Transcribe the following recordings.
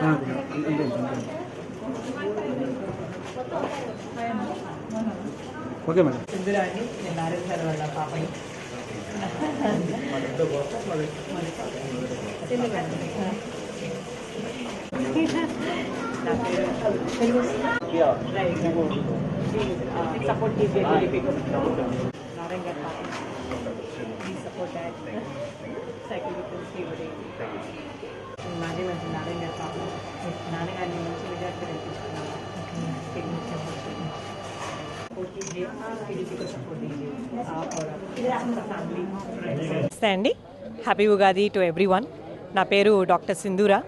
हाँ okay madam ఇందిరాని Narayana sir వాళ్ళ పాపయ్య సపోర్ట్ చేసేది నారాయణ గారు పాప సపోర్ట్ సైకిల్ శ్రీవడి మాజీ పాప నాన్నగారిని మంచి మెజార్టీ కల్పించుకున్నాను నమస్తే అండి. Happy Ugadi to everyone నా పేరు డాక్టర్ సింధూరా.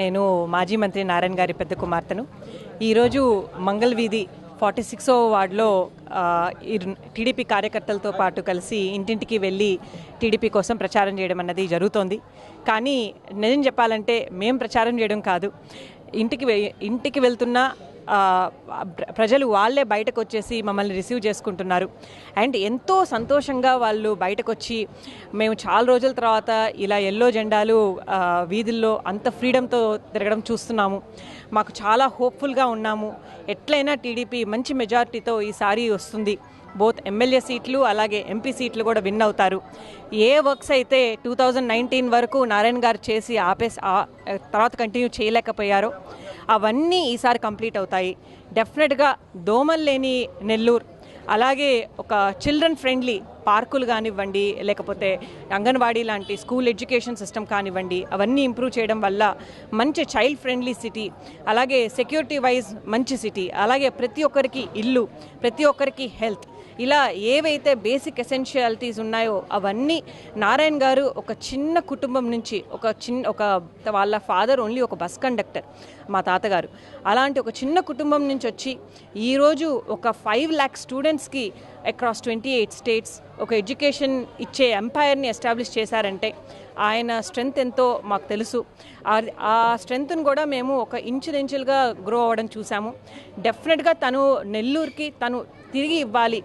నేను మాజీ మంత్రి నారాయణ గారి పెద్ద కుమార్తెను. ఈరోజు మంగళ వీధి ఫార్టీ సిక్స్ వార్డులో టీడీపీ కార్యకర్తలతో పాటు కలిసి ఇంటింటికి వెళ్ళి టీడీపీ కోసం ప్రచారం చేయడం అన్నది జరుగుతోంది. కానీ నిజం చెప్పాలంటే మేం ప్రచారం చేయడం కాదు. ఇంటికి వె- ఇంటికి వెళ్తున్న ప్రజలు వాళ్ళే బయటకు వచ్చేసి మమ్మల్ని రిసీవ్ చేసుకుంటున్నారు. అండ్ ఎంతో సంతోషంగా వాళ్ళు బయటకు వచ్చి మేము చాలా రోజుల తర్వాత ఇలా ఎల్లో జెండాలు వీధుల్లో అంత ఫ్రీడమ్తో తిరగడం చూస్తున్నాము. మాకు చాలా హోప్ఫుల్గా ఉన్నాము. ఎట్లయినా టీడీపీ మంచి మెజారిటీతో ఈసారి వస్తుంది. బోత్ ఎమ్మెల్యే సీట్లు అలాగే ఎంపీ సీట్లు కూడా విన్ అవుతారు. ఏ వర్క్స్ అయితే టూ థౌజండ్ నైన్టీన్ వరకు నారాయణ గారు చేసి ఆపేసి తర్వాత కంటిన్యూ చేయలేకపోయారో అవన్నీ ఈసారి కంప్లీట్ అవుతాయి. డెఫినెట్గా దోమలు లేని నెల్లూరు అలాగే ఒక చిల్డ్రన్ ఫ్రెండ్లీ పార్కులు కానివ్వండి లేకపోతే అంగన్వాడీ లాంటి స్కూల్ ఎడ్యుకేషన్ సిస్టమ్ కానివ్వండి అవన్నీ ఇంప్రూవ్ చేయడం వల్ల మంచి చైల్డ్ ఫ్రెండ్లీ సిటీ అలాగే సెక్యూరిటీ వైజ్ మంచి సిటీ అలాగే ప్రతి ఒక్కరికి ఇల్లు ప్రతి ఒక్కరికి హెల్త్ ఇలా ఏవైతే బేసిక్ ఎసెన్షియాలిటీస్ ఉన్నాయో అవన్నీ నారాయణ గారు ఒక చిన్న కుటుంబం నుంచి ఒక చిన్న ఒక వాళ్ళ ఫాదర్ ఓన్లీ ఒక బస్ కండక్టర్ మా తాతగారు. అలాంటి ఒక చిన్న కుటుంబం నుంచి వచ్చి ఈరోజు ఒక ఫైవ్ ల్యాక్ స్టూడెంట్స్కి అక్రాస్ ట్వంటీ ఎయిట్ స్టేట్స్ ఒక ఎడ్యుకేషన్ ఇచ్చే ఎంపైర్ని ఎస్టాబ్లిష్ చేశారంటే ఆయన స్ట్రెంగ్త్ ఎంతో మాకు తెలుసు. ఆ- స్ట్రెంగ్త్ను కూడా మేము ఒక ఇంచుదించులుగా గ్రో అవ్వడం చూసాము. డెఫినెట్గా తను నెల్లూరుకి తను తిరిగి ఇవ్వాలి.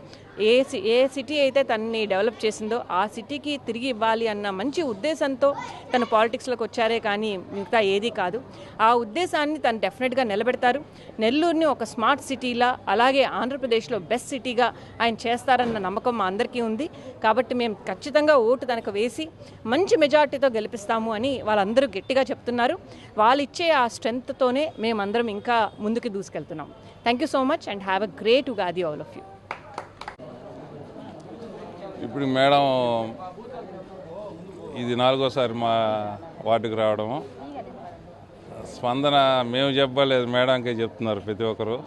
ఏ సి ఏ సిటీ అయితే తనని డెవలప్ చేసిందో ఆ సిటీకి తిరిగి ఇవ్వాలి అన్న మంచి ఉద్దేశంతో తను పాలిటిక్స్లోకి వచ్చారే కానీ మిగతా ఏది కాదు. ఆ ఉద్దేశాన్ని తను డెఫినెట్గా నిలబెడతారు. నెల్లూరుని ఒక స్మార్ట్ సిటీలా అలాగే ఆంధ్రప్రదేశ్లో బెస్ట్ సిటీగా ఆయన చేస్తారన్న నమ్మకం మా అందరికీ ఉంది. కాబట్టి మేము ఖచ్చితంగా ఓటు తనకు వేసి మంచి మెజార్టీతో గెలిపిస్తాము అని వాళ్ళందరూ గట్టిగా చెప్తున్నారు. వాళ్ళు ఇచ్చే ఆ స్ట్రెంగ్త్తోనే మేమందరం ఇంకా ముందుకు దూసుకెళ్తున్నాం. Thank you so much and have a great Ugadi all of you. ఇప్పుడు మేడం ఇది నాలుగోసారి మా వార్డుకి రావడము. స్పందన మేము చెప్పలేదు మేడంకే చెప్తున్నారు ప్రతి ఒక్కరు.